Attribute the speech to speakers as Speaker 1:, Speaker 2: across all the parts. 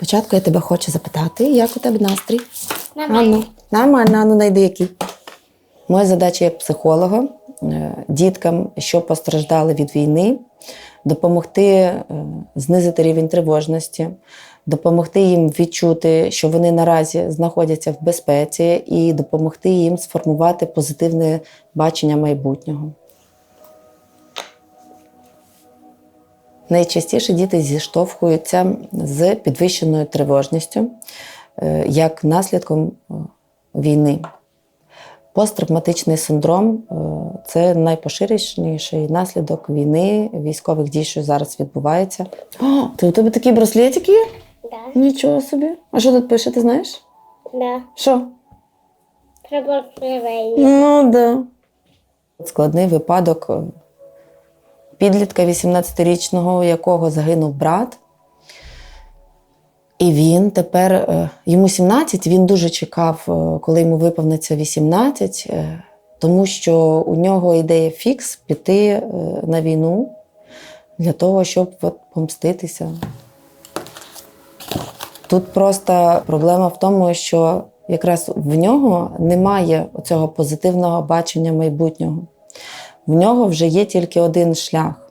Speaker 1: Спочатку я тебе хочу запитати, як у тебе настрій?
Speaker 2: Нормально.
Speaker 1: Ану, нормально, ану, найди який. Моя задача як психолога е, діткам, що постраждали від війни, допомогти е, знизити рівень тривожності, допомогти їм відчути, що вони наразі знаходяться в безпеці, і допомогти їм сформувати позитивне бачення майбутнього. Найчастіше діти зіштовхуються з підвищеною тривожністю е, як наслідком е, війни. Посттравматичний синдром е, це найпоширеніший наслідок війни, військових дій, що зараз відбувається. О, то у тебе такий браслетик є?
Speaker 2: Да.
Speaker 1: Нічого собі. А що тут пише, ти знаєш?
Speaker 2: Да.
Speaker 1: Що?
Speaker 2: Треба.
Speaker 1: Ну, да. Складний випадок підлітка 18-річного, у якого загинув брат. І він тепер, е, йому 17, він дуже чекав, е, коли йому виповниться 18, е, тому що у нього ідея фікс піти на війну для того, щоб помститися. Тут просто проблема в тому, що якраз в нього немає цього позитивного бачення майбутнього. В нього вже є тільки один шлях.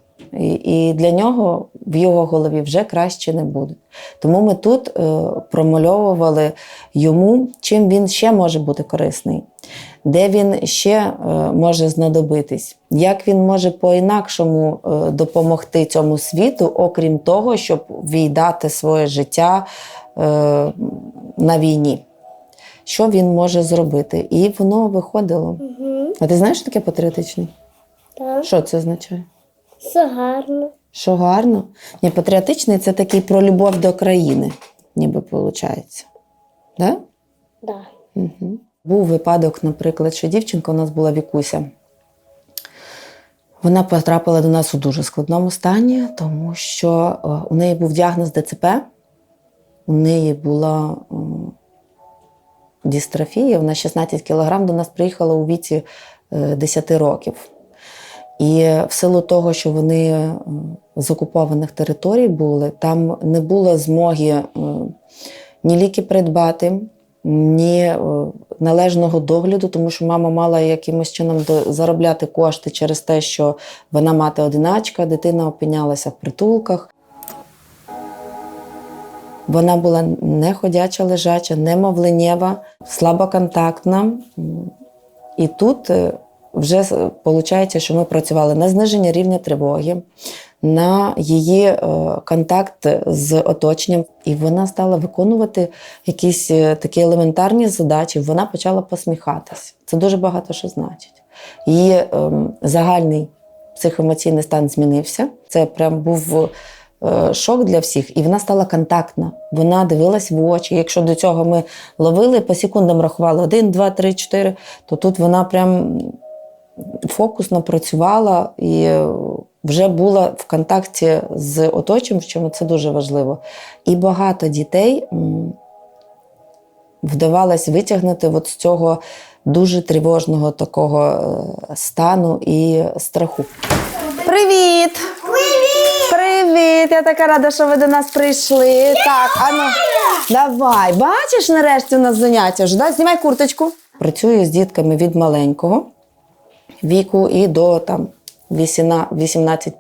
Speaker 1: І, для нього в його голові вже краще не буде. Тому ми тут е, промальовували йому, чим він ще може бути корисний, де він ще е, може знадобитись, як він може по-інакшому е, допомогти цьому світу, окрім того, щоб віддати своє життя на війні. Що він може зробити? І воно виходило. А ти знаєш, що таке патріотичний?
Speaker 2: Так.
Speaker 1: Що це означає?
Speaker 2: Все гарно.
Speaker 1: Що гарно? Ні, патріотичний це такий про любов до країни, ніби виходить. Да?
Speaker 2: Да.
Speaker 1: Угу. Був випадок, наприклад, що дівчинка у нас була Вікуся. Вона потрапила до нас у дуже складному стані, тому що е, у неї був діагноз ДЦП, у неї була е, дистрофія, вона 16 кілограм до нас приїхала у віці е, 10 років. І в силу того, що вони з окупованих територій були, там не було змоги ні ліки придбати, ні е, належного догляду, тому що мама мала якимось чином заробляти кошти через те, що вона мати одиначка, дитина опинялася в притулках. Вона була не ходяча, лежача, не мовленєва, слабоконтактна. І тут е, вже виходить, що ми працювали на зниження рівня тривоги, на її е, контакт з оточенням, і вона стала виконувати якісь е, такі елементарні задачі. Вона почала посміхатися. Це дуже багато що значить. Її ем, загальний психоемоційний стан змінився. Це прям був е, шок для всіх, і вона стала контактна. Вона дивилась в очі. Якщо до цього ми ловили, по секундам рахували один, два, три, чотири, то тут вона прям фокусно працювала і вже була в контакті з оточуючими, це дуже важливо. І багато дітей вдавалось витягнути от з цього дуже тривожного такого е, стану і страху. Привіт! Привіт! Привіт! Я така рада, що ви до нас прийшли. Так, ану, давай. Бачиш, нарешті у нас заняття вже, да? Знімай курточку. Працюю з дітками від маленького віку і до там 18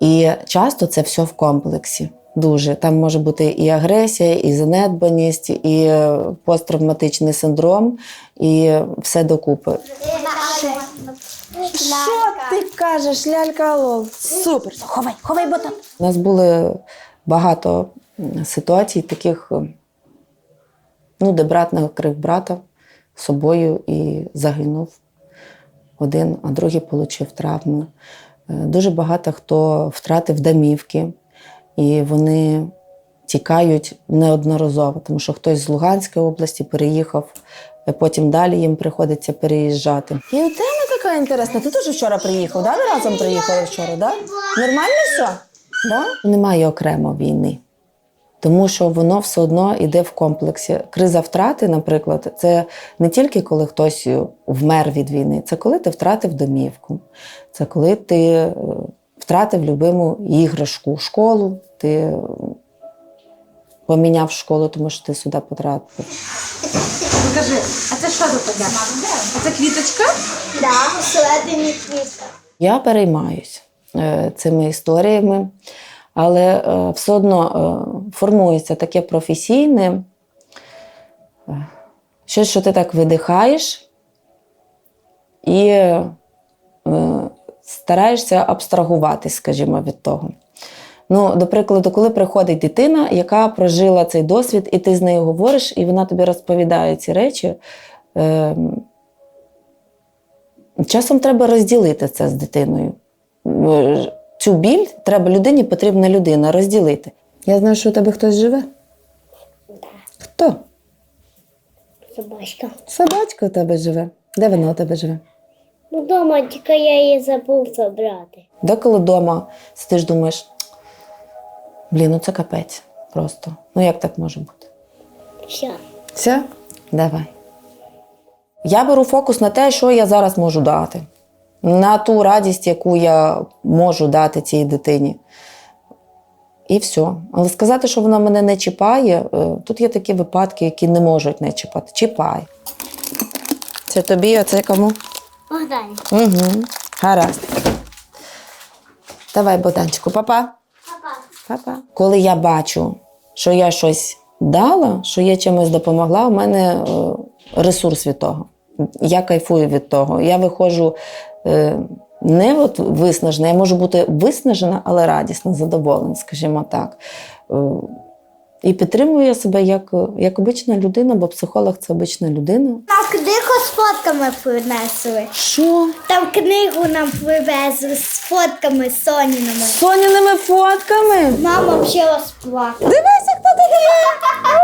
Speaker 1: І часто це все в комплексі. Дуже там може бути і агресія, і занедбаність, і е, посттравматичний синдром, і все докупи. Що ти кажеш, лялька лол? Супер! Ховай, ховай ботан. У нас були багато ситуацій таких, е, ну, де брат накрив брата собою і загинув один, а другий отримав травму. Е, Дуже багато хто втратив домівки, і вони тікають неодноразово, тому що хтось з Луганської області переїхав, е, потім далі їм приходиться переїжджати. І тебе така інтересна. Ти теж вчора приїхав, да? Ви разом приїхали вчора, да? Нормально все? Да? Немає окремо війни. Тому що воно все одно йде в комплексі. Криза втрати, наприклад, це не тільки коли хтось вмер від війни, це коли ти втратив домівку, це коли ти е, втратив любиму іграшку, школу, ти поміняв школу, тому що ти сюди потрапив.
Speaker 3: Покажи, а це що тут таке? А це квіточка?
Speaker 2: Да, всередині квітка.
Speaker 1: Я переймаюсь е, цими історіями, але е, все одно е, формується таке професійне, е, щось, що ти так видихаєш і стараєшся абстрагуватись, скажімо, від того. Ну, до прикладу, коли приходить дитина, яка прожила цей досвід, і ти з нею говориш, і вона тобі розповідає ці речі. Часом треба розділити це з дитиною. Цю біль треба людині, потрібна людина розділити. Я знаю, що у тебе хтось живе. Хто?
Speaker 2: Собачка.
Speaker 1: Собачка у тебе живе. Де вона у тебе живе?
Speaker 2: Ну, дома тільки я її забув забрати.
Speaker 1: Деколи вдома сидиш, думаєш, блін, ну це капець просто. Ну як так може бути?
Speaker 2: Все.
Speaker 1: Все? Давай. Я беру фокус на те, що я зараз можу дати, на ту радість, яку я можу дати цій дитині. І все. Але сказати, що вона мене не чіпає, е, тут є такі випадки, які не можуть не чіпати. Чіпай. Це тобі, а це кому?
Speaker 2: Богдані.
Speaker 1: Угу. Гаразд. Давай, Богданчику, папа.
Speaker 2: Папа.
Speaker 1: Папа. Коли я бачу, що я щось дала, що я чимось допомогла, у мене е, ресурс від того. Я кайфую від того. Я виходжу не от виснажена, я можу бути виснажена, але радісна, задоволена, скажімо так. Е, і підтримую я себе як, як обична людина, бо психолог це обична людина.
Speaker 2: Нам книгу з фотками принесли.
Speaker 1: Що?
Speaker 2: Там книгу нам привезли з фотками Соніними.
Speaker 1: Соняними фотками?
Speaker 2: Мама взагалі розплакала.
Speaker 1: Дивися, хто є!